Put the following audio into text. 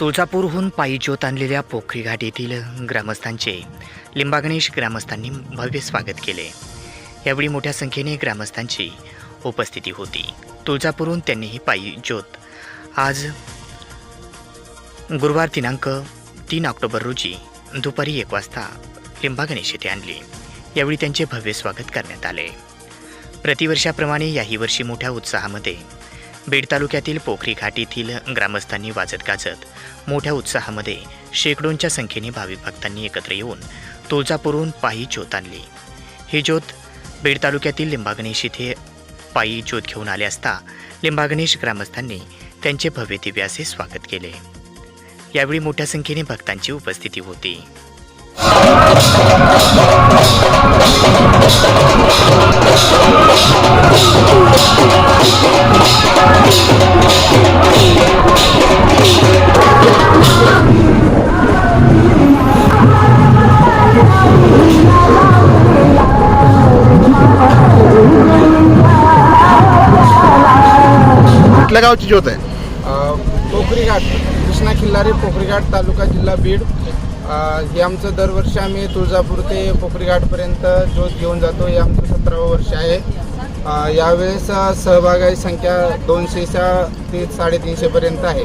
तुळजापूरहून पायी ज्योत आणलेल्या पोखरी घाट येथील ग्रामस्थांचे लिंबागणेश ग्रामस्थांनी भव्य स्वागत केले. यावेळी मोठ्या संख्येने ग्रामस्थांची उपस्थिती होती. तुळजापूरहून त्यांनी ही पायी ज्योत आज गुरुवार दिनांक तीन ऑक्टोबर रोजी दुपारी एक वाजता लिंबागणेश येथे आणली. यावेळी त्यांचे भव्य स्वागत करण्यात आले. प्रतिवर्षाप्रमाणे याही वर्षी मोठ्या उत्साहामध्ये बीड तालुक्यातील पोखरी घाट येथील ग्रामस्थांनी वाजत गाजत मोठ्या उत्साहामध्ये शेकडोंच्या संख्येने भाविक भक्तांनी एकत्र येऊन तुळजापूरहून पायी ज्योत आणली. ही ज्योत बीड तालुक्यातील लिंबागणेश इथे पायी ज्योत घेऊन आले असता लिंबागणेश ग्रामस्थांनी त्यांचे भव्य दिव्य असे स्वागत केले. यावेळी मोठ्या संख्येने भक्तांची उपस्थिती होती. कुठल्या गावची ज्योत आहे? पोखरीघाट पोखरी घाट कृष्णा खिल्लारी पोखरी घाट तालुका जिल्हा बीड. हे आमचं दरवर्षी आम्ही तुळजापूर ते पोखरी घाटपर्यंत ज्योत घेऊन जातो. हे आमचं सतरावं वर्ष आहे. यावेळेस अ, सहभागाची संख्या दोनशेच्या ते साडेतीनशेपर्यंत आहे.